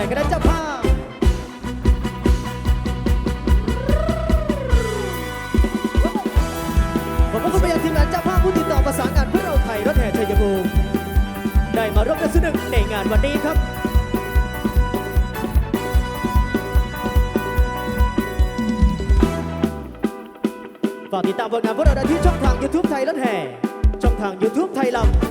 ไหนก็ได้เจ้าภาพขอบระคุณไปยังทีมงานเจ้าภาพผู้ติดต่อประสานงานเพื่อเราไทยรถแห่ชัยภูมิได้มาร่วมกันสนุกในงานวันนี้ครับฝากติดตามผลงานพวกเราได้ที่ช่องทาง YouTube ไทยรถแห่ ช่องทาง YouTube ไทยลำ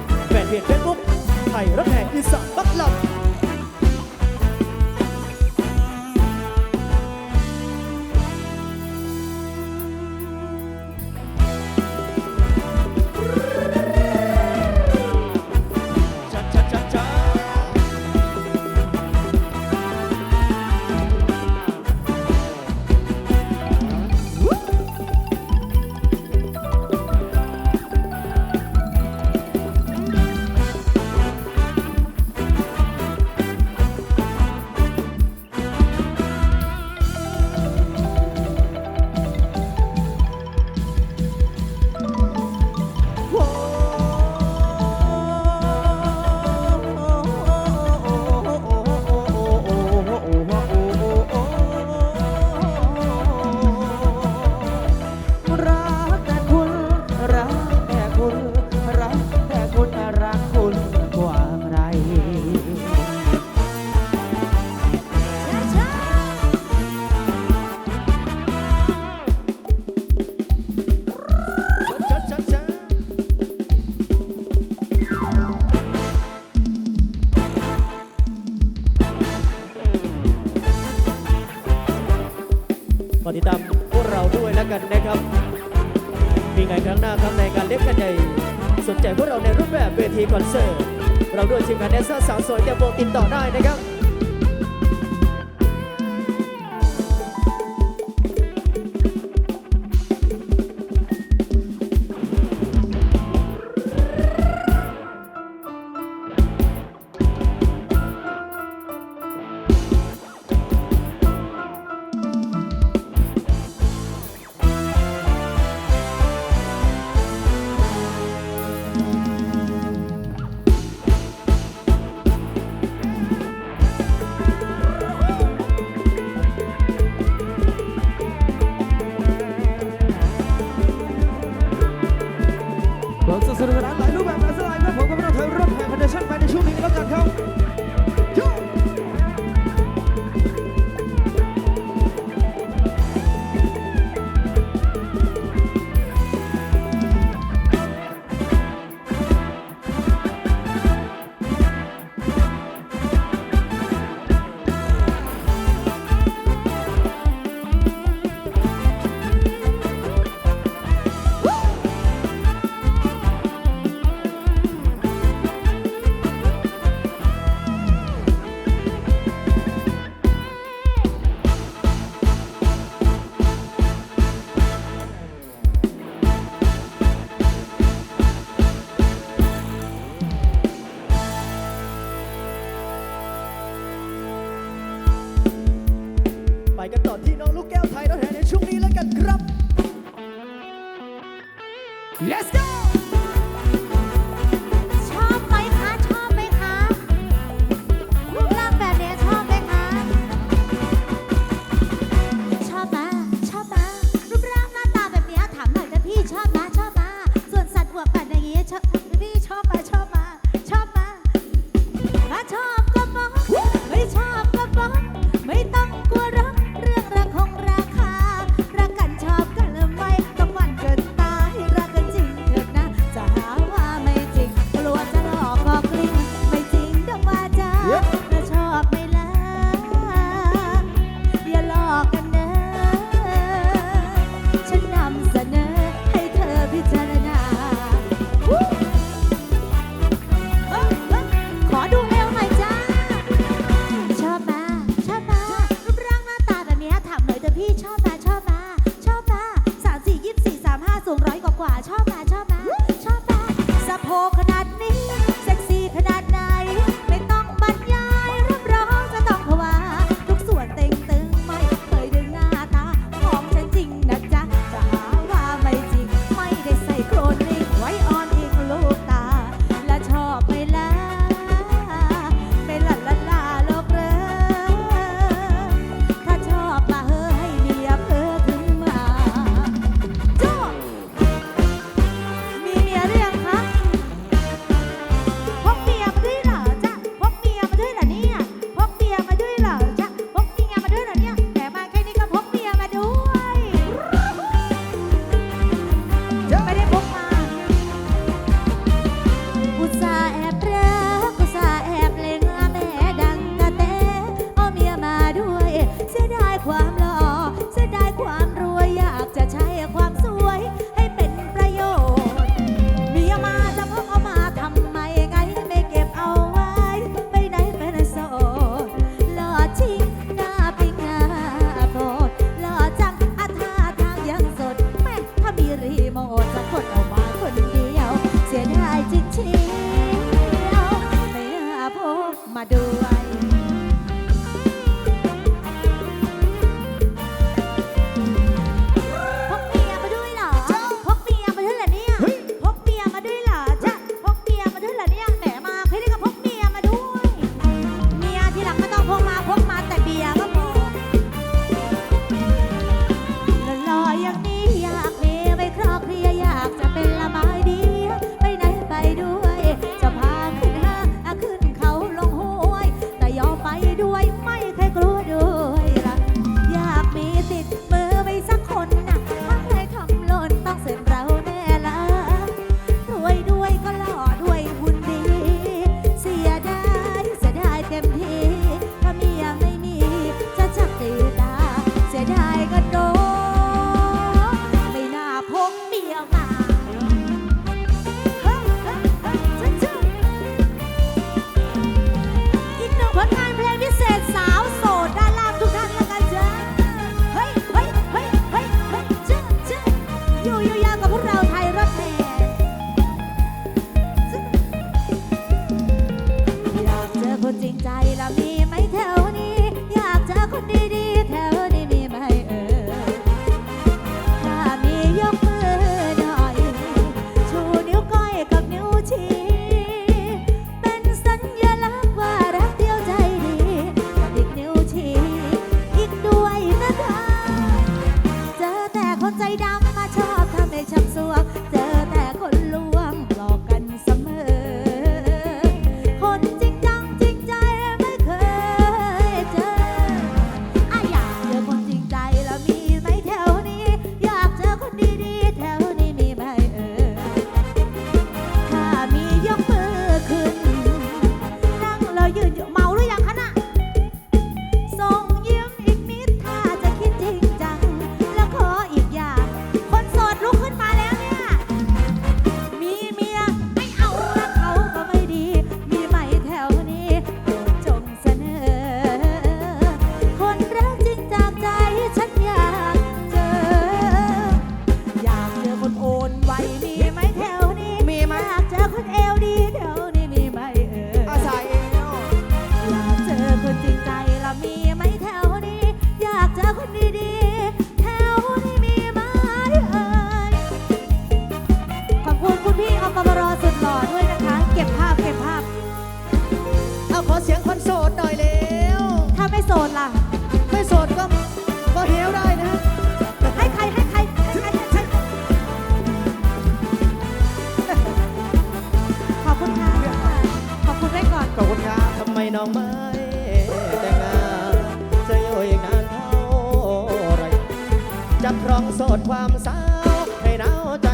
ับครองโสดความสาวให้หนาวใจ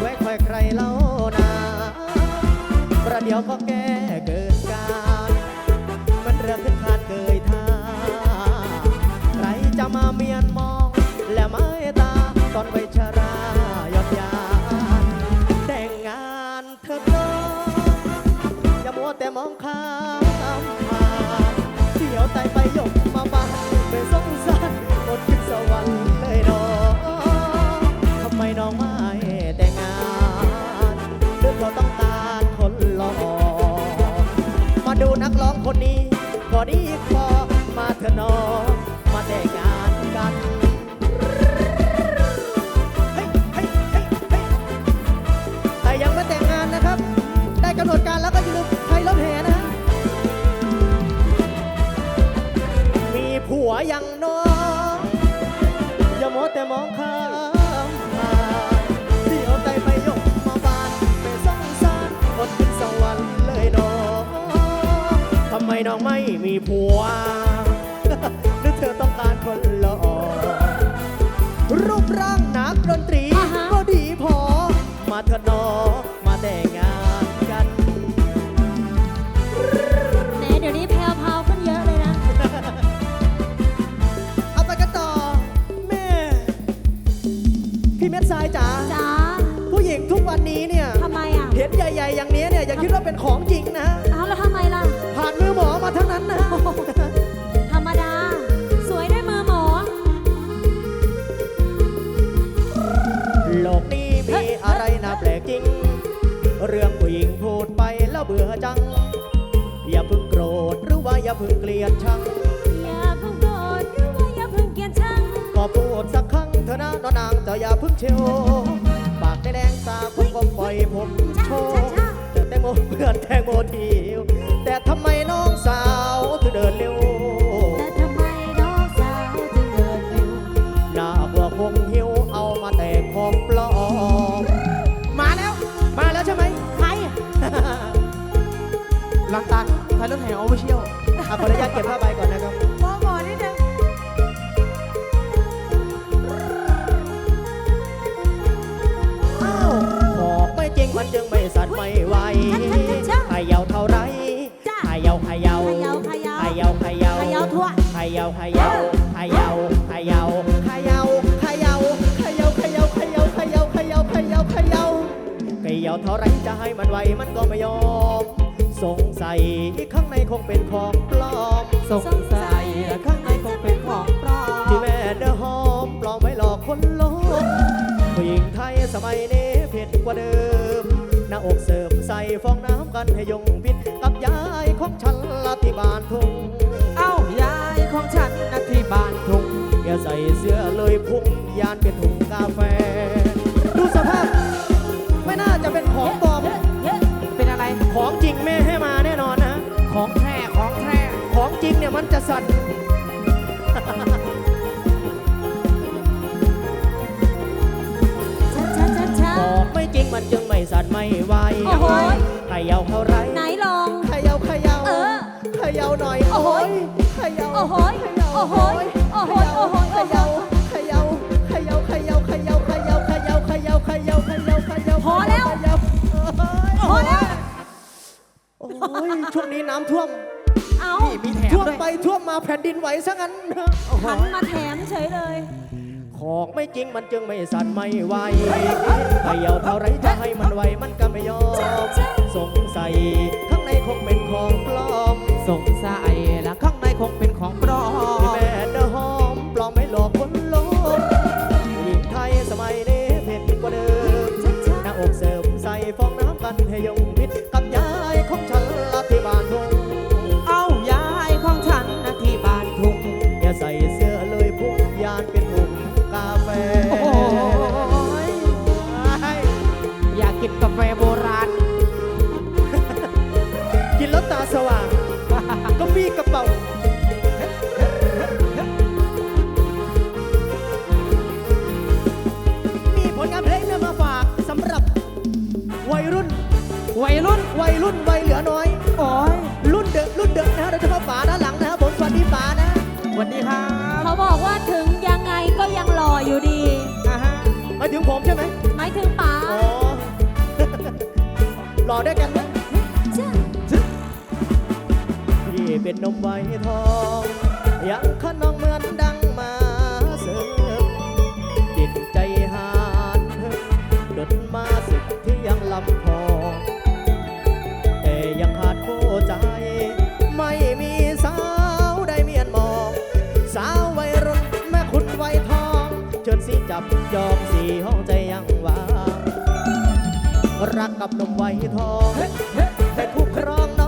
ไว้คอยใครเล่านาประเดี๋ยวก็แก ลอกมาดูนักร้องคนนี้ ก็ดีพอมาเถอะน้องมาแต่งงาน ไมน้องไม่มีผัวหรือเธอต้องการคนหล่อรูปร่างนักดนตรีก็ดีพอ มาเถอะนองมาแต่งงานกันแหมเดี๋ยวนี้แพลวๆาวขึ้นเยอะเลยนะ เอาไปกันต่อ แม่ พี่เม็ดทรายจ๋าจ๋าผู้หญิงทุกวันนี้เนี่ยทำไมอะ เห็นใหญ่ๆอย่างนี้เนี่ยอย่าคิดว่าเป็นของจริงนะ แล้วเบื่อจัง อย่าเพิ่งโกรธหรือว่าอย่าเพิ่งเกลียดชัง อย่าเพิ่งโกรธหรือว่าอย่าเพิ่งเกลียดชัง ก็พูดสักครั้งเถอะนะน้องนางแต่อย่าเพิ่งเชียวปากแดงๆตาคงก็ปล่อยผมโชว์แต่แตงโมเพื่อนแตงโมทีวแต่ทำไมน้องสาวถึงเดินเร็ว ก็บผ้าใบก่อนนะครับมองก่อนนิดนึงอ้าวบอกไม่จริงมันจึงไม่สั่นไม่ไหวใครเยาเท่าไรจ้าใครเยาใครเยาขยาวขยาวใครเยาใครเยาขยาวทั่วใครเยาใครเยาใครเยาใครเยาใครเยาใครเยาใครเยาใครเยาใครเยาใครเยาใครเยาใครเยาใครเยาใครเยาเท่าไรจะให้มันไหวมันก็ไม่ยอม สงสัยข้างในคงเป็นของปลอม สงสัยข้างในคงเป็นของปลอที่มแม่เนื้อหอมปลอมไว้หลอกคนโลกผู้หญิงไทยสมัยนี้เผ็ดกว่าเดิม หน้าอกเสริมใส่ฟองน้ำกันให้ยงพิษกับยายของฉันละที่บ้านทุ่ง เอ้ายายของฉันนะที่บ้านทุ่งแกใส่เสื้อเลยพุ่งยานเป็นถุงกาแฟ ดูสภาพ ยาเท่าไรไหนลอง เขยาเขยาเออเขยาหน่อยโอ้โหเขยาโอ้โหยโอ้โหยโอ้โหยโอ้โหย เขโอ้โหยายเขยาเขยาเขยาเขยาเขยาเขยาเขยาเขยาเขยาเขยาพอแล้ว เขยาพอแล้ว โอ้ยช่วงนี้น้ำท่วมเอานี่มีแถมท่วมด้วยไปท่วมมาแผ่นดินไหวซะงั้น หันมาแถมเฉยเลย ของไม่จริงมันจึงไม่สั่นไม่ไหวเขยาเท่าไรจะให้มันไหวมันก็ไม่ยอม สงสัย ข้างในคงเป็นของปลอม วัสดีครับเขาบอกว่าถึงยังไงก็ยังหล่ออยู่ดี อ่าฮะหมายถึงผมใช่ไหมหมายถึงป๋าอ๋อรอด้วยกันนะจ้าพี่เป็นนมไว้ทองยังขนองเหมือนดังมาเสิร์ฟจิตใจหานเพิ่งดดมาสึกที่ยังลำพ จับยอมสีห้องใจยังว่างรักกับหนุ่มวัยทองแต่คู่ครองน้อง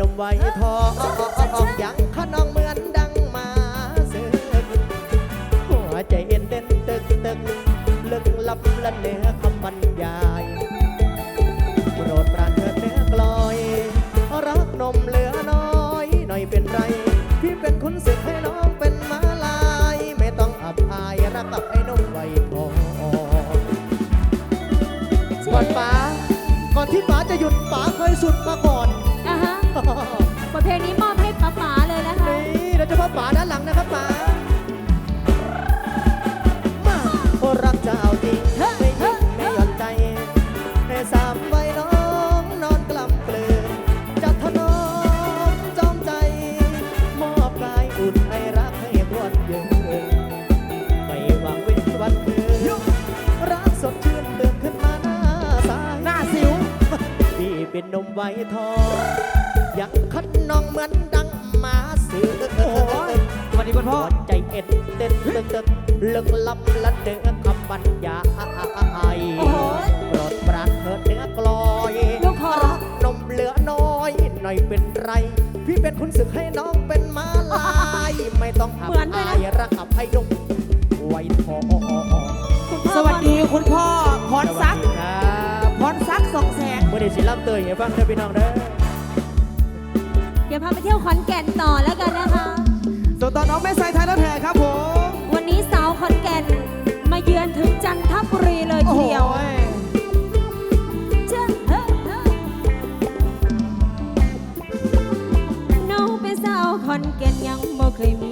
ดมไว้ทองยัง เลยทีเดียว น้องเป็นสาวคอนแก่นยังบ่เคยมี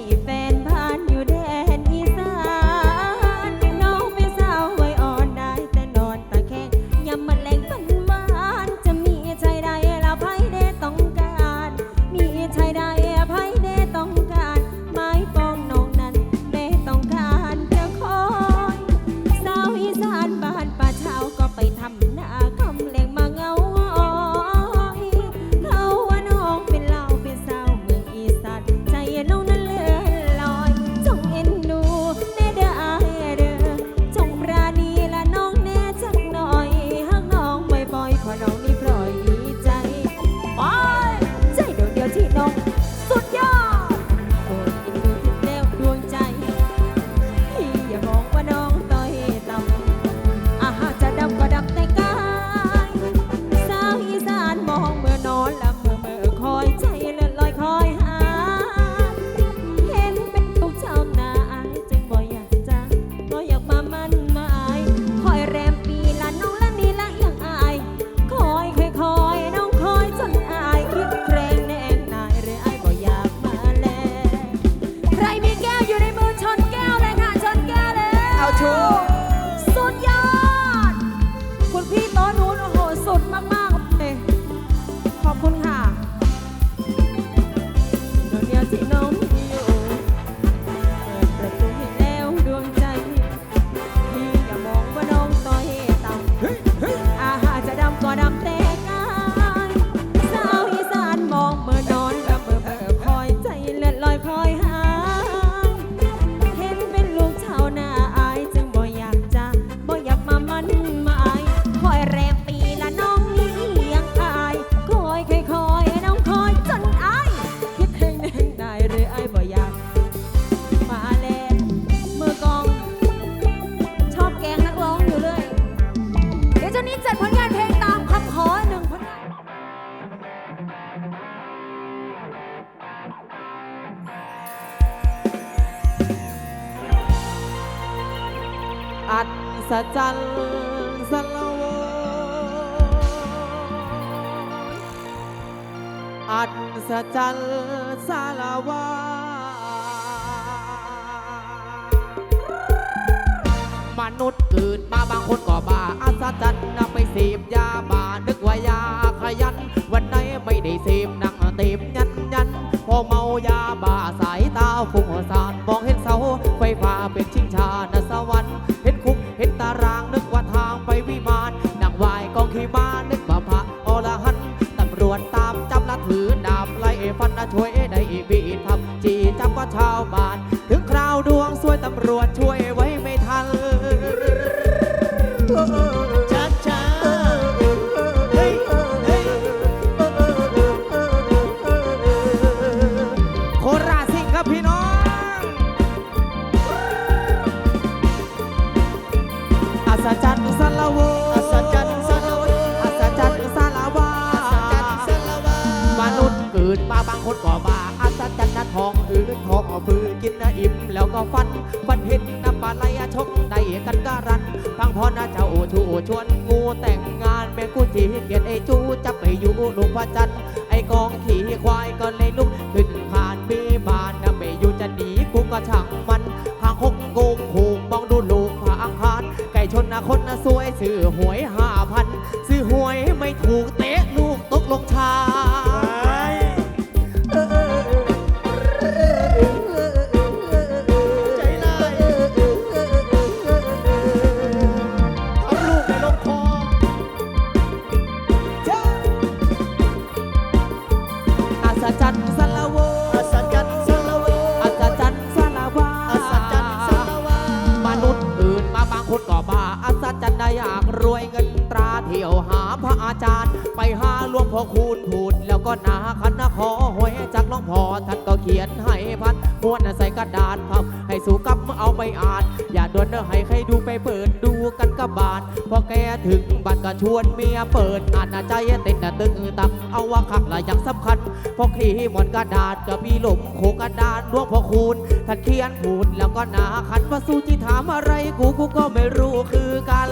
นุษย์เกิดมาบางคนก็บ้าอัศจรรนั่งไปเสพยาบ้านึกว่ายาขยัน วันไหนไม่ได้เสพนั่งเต็มยันยันพอเมายาบ้าสายตาฟุ้งซ่านมองเห็นเสาไฟฟ้าเป็นชิงชานสวรรค์เห็นคุกเห็นตารางนึกว่าทางไปวิมานนั่งวายกองขี้มานึกว่าพระอรหันต์ตำรวจตามจับละถือดาบไล่ฟันช่วยได้บีทำจีจับว่าชาวบ้าน อืดบ้าบางคนก็บ้าอัศจันทร์ทองอืดทองอาฟือกินอิ่มแล้วก็ฟันฟันเห็นน้ำปลาไหลชงได้กันการันฟังพ่อนะเจ้าชูชวนงูแต่งงานแม่กูที่เกียรไอ้จูจะไปอยู่ลูกพระจันทร์ไอ้กองขี่ควายก็เลยลุกขึ้นผ่านมีบานนะไม่อยู่จะหนีกูก็ช่างมันหางหกโกงหูมองดูลูกผาอังคารไก่ชนนะคนนะสวยซื้อหวยห้าพันซื้อหวยไม่ถูกเตะลูกตกลงชา สัจจะได้อยากรวยเงินตราเที่ยวหาพระอาจารย์ ไปหาหลวงพ่อคูณพูดแล้วก็นาคันนาขอหวยจากหลวงพ่อท่านก็เขียนให้พันม้วนใส่กระดาษพับให้สู่กับเอาไปอ่าน อย่าด่วนเนอให้ใครดูไปเปิดดูกันกับบาด พอแกถึงบ้านก็ชวนเมียเปิดอ่านใจติดนะตึงตักเอาว่าขักละอย่างสำคัญ พอขีหมอนกระดาษก็มีหลุมโคกระดานหลวงพ่อคูณท่านเขียนพูดแล้วก็หนาขันว่าสู้ที่ถามอะไรกูกูก็ไม่รู้คือกัน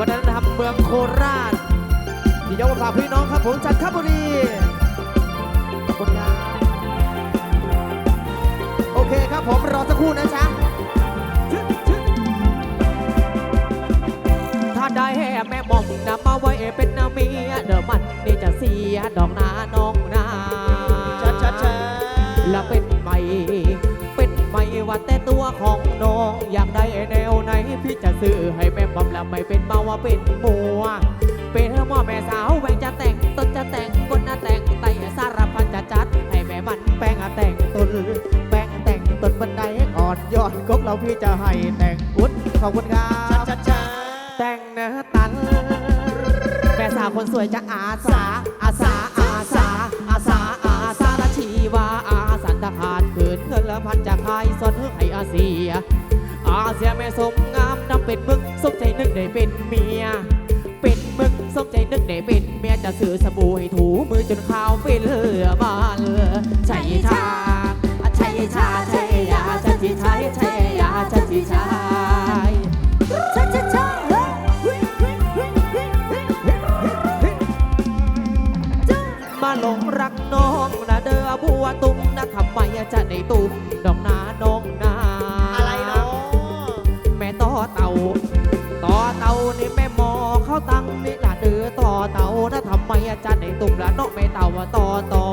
วัฒนธรรมเมืองโคราชที่ยกมาฝากพี่น้องครับผมจันทบุรีขอบคุณครับโอเคครับผมรอสักครู่นะจ๊ะถ้าได้แม่มอมนำมาไว้เป็นนาเมียเดี๋ยวมันนี่จะเสียดอกนาน้อง น้องอยากได้แนวไหนพี่จะซื้อให้แม่หม่อมและไม่เป็นเมาว่าเป็นมัว เป็นหม้อแม่สาวแหวงจะแต่งต้นจะแต่งบนหน้าแต่งไต่สารพันจะจัด ให้แม่มันแป้งแต่งต้นแป้งแต่งต้นบันไดอ่อนยอดกบเราพี่จะให้แต่งอุดขอบคุณครับแต่งเนื้อตันแม่สาวคนสวยจะอาสา อาเซีย อาเซียแม่สมงามนำเป็นมึกสมใจนึกได้เป็นเมีย เป็นมึกสมใจนึกได้เป็นเมียจะซื้อสบู่ให้ถูมือจนขาวเป็นเลือมาเลือใช่ชาใช่ชาใช่ยาใช่ที่ใช่ใช่ยาใช่ที่ใช่ช้าช้าช้างเฮ้ยเฮ้ยเฮ้ยเฮ้ยเฮ้ยจ้ามาหลงรักน้องนะเด้อบัวตุ้มนะทำไมจะได้ตุ้มดอกนาน้องนา นี่ละเด้อต่อเต่านะทำไมจะได้ตุ้มละนกไม่เต่าว่าต่อต่อ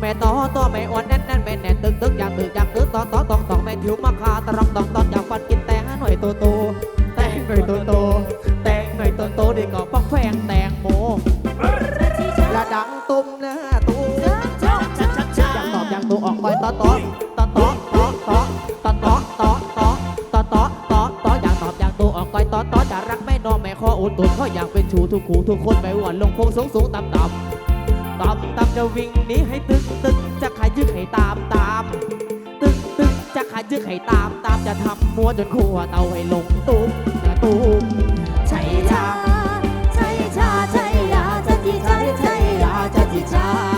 แม่ต่อต่อแม่อ้วนแน่นแน่นแม่แน่นตึกตึกอยากตึกอยากตึกต่อต่อตองตองแม่ถิวมาคาตะรองตองตองอยากฟันกินแตงหน่อยโตโตแตงหน่อยโตโตแตงหน่อยโตโตดีกว่า แม่นอนแม่คออุ่นตุนเขาอยากเป็นชูทุกคู่ทุกคนไม่หวนลงโค้งสูงสูงต่ำต่ำต่ำต่ำจะวิ่งหนี้ให้ตึกตึกจะขายยึกให้ตามตามตึกตึกจะขายยึกให้ตามตามจะทำมัวจนขัวเตาให้ลงตุ้มตุ้มใช่ชาใช่ชาใช่ยาใช่ที่ใช่ใช่ยาใช่ที่ใช่ช้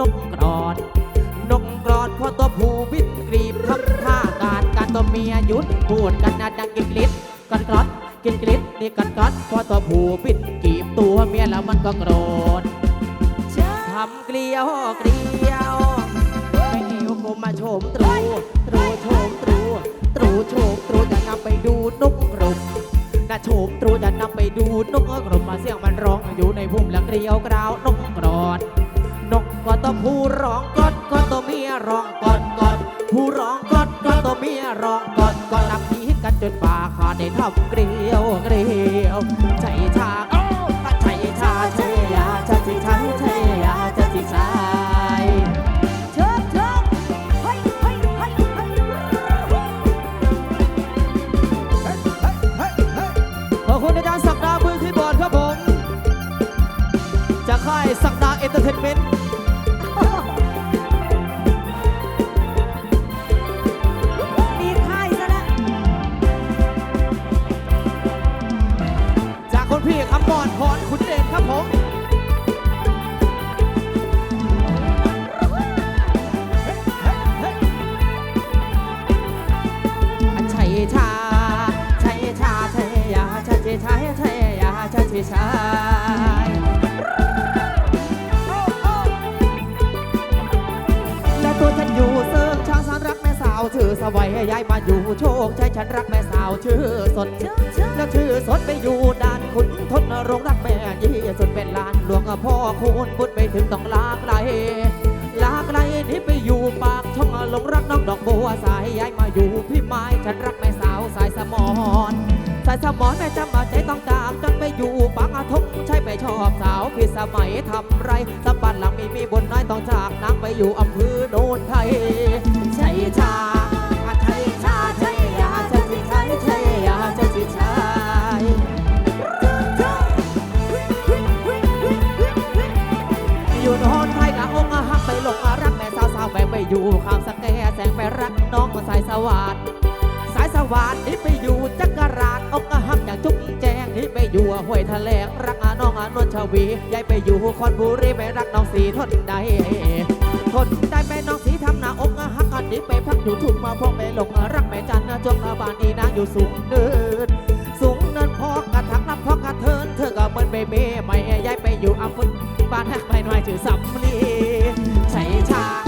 นกกรอนนกกรอนเพราะตัวผู้บินกรีบทำท่าการการตัวเมียหยุดพูดกันนะดังกินกลิดกันกรอดกินกลิดนี่กันกรอดเพราะตัวผู้บินกีบตัวเมียแล้วมันก็โกรธทำเกลียวเกลียวไม่เอวก็มาโชมตรูตรูโชมตรูตรูโชมตรูจะนำไปดูนกกรง นะโชมตรูจะนำไปดูนกกรงมาเสียงมันร้องอยู่ในพุ่มและเกลียวกราวนกกรอดนกก็ต้องผู้ร้องกอดก็ต้องเมียร้องกอดกอดผู้ร้องกอดก็ต้องเมียร้องกอดกอดนับพีกันจนป่าขาดได้ทำเกลียวเกลียวใจชา entertainment. คูณบุญไปถึงต้องลากไกลลากไกลนี่ไปอยู่ปากช่องหลงรักน้องดอกบัวสายย้ายมาอยู่พี่ไม้ฉันรักแม่สาวสายสมอนสายสมอนแม่จำมาใจต้องจากจนไปอยู่ปากอาทงใช่ไปชอบสาวพี่สมัยทำไรสมบัติหลังมีมีบนน้อยต้องจากนางไปอยู่อำเภอโนนไทยใช่ชา ไปอยู่ข้ามสแกแสงไปรักน้องสายสวัสดสายสวัสดนี่ไปอยู่จักรราชองค์หักอย่างจุกแจงนี่ไปอยู่ห้วยทะเลรักอาน้องอานนชวียายไปอยู่คอนบุรีไปรักน้องสีทนได้ทนได้ไปน้องสีทำหน้าองค์หักอันนี้ไปพักอยู่ทุ่งมาพงไปหลงรักแม่จันทร์จงอาบานอีนางอยู่สูงเดินสูงเนินพอกระทักรับพอกระเทินเธอก็เหมือนเบเบ้ไม่ย้ายไปอยู่อำเภอบ้านแฮกไปหน่อยถือสำลีใช่ชา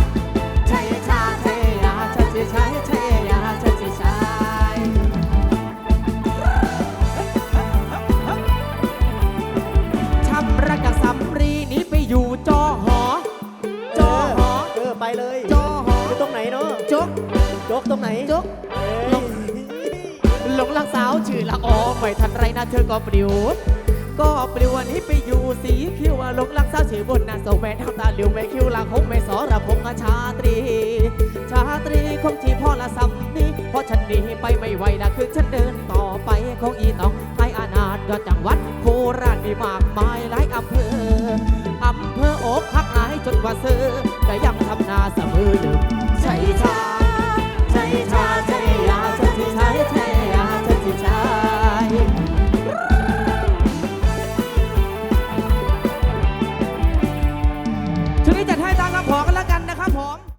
จกตรงไหนจกเอ้ยลงหลงรักสาวชื่อละออไม่ทันไรนะเธอก็ปลิวก็ปลิววันนี้ไปอยู่สีคิ้วอะหลงรักสาวชื่อบนหน้าโซแวนทำตาเหลิวไม่คิ้วละคงไม่สอระพงษ์ชาตรี ชาตรีคงที่พ่อละซ้ำนี้เพราะฉันหนีไปไม่ไหวละคือฉันเดินต่อไปคงอีต้องไปอานาถยอดจังหวัดโคราชมีมากมายหลายอำเภออำเภออกหักหลายจนกว่าเสือแต่ยังทำนาเสมอเดิมใช่ชา ተይታ ተይታ ተይታ